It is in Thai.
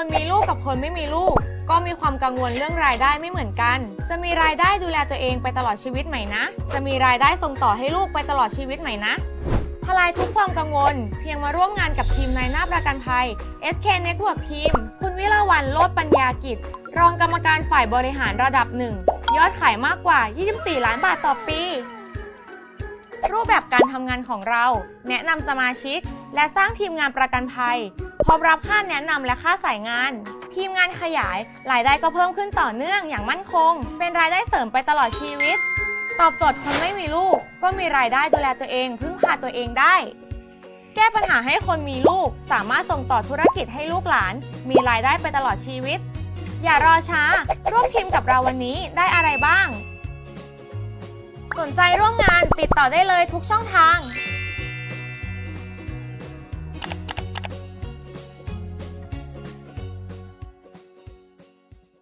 คนมีลูกกับคนไม่มีลูก ก็มีความกังวลเรื่องรายได้ไม่เหมือนกัน จะมีรายได้ดูแลตัวเองไปตลอดชีวิตไหมนะ จะมีรายได้ส่งต่อให้ลูกไปตลอดชีวิตไหมนะทลายทุกความกังวล เพียงมาร่วมงานกับทีมนายหน้าประกันภัย SK Network Team คุณวิลาวันโลดปัญญากิจ รองกรรมการฝ่ายบริหารระดับหนึ่งยอดขายมากกว่า 24 ล้านบาทต่อปี รูปแบบการทำงานของเรา แนะนำสมาชิก และสร้างทีมงานประกันภัย พร้อมรับค่าแนะนำและค่าสายงาน ทีมงานขยาย รายได้ก็เพิ่มขึ้นต่อเนื่องอย่างมั่นคง เป็นรายได้เสริมไปตลอดชีวิต ตอบโจทย์คนไม่มีลูก ก็มีรายได้ดูแลตัวเองพึ่งพาตัวเองได้ แก้ปัญหาให้คนมีลูก สามารถส่งต่อธุรกิจให้ลูกหลาน มีรายได้ไปตลอดชีวิต อย่ารอช้า ร่วมทีมกับเราวันนี้ได้อะไรบ้าง สนใจร่วมงานติดต่อได้เลยทุกช่องทาง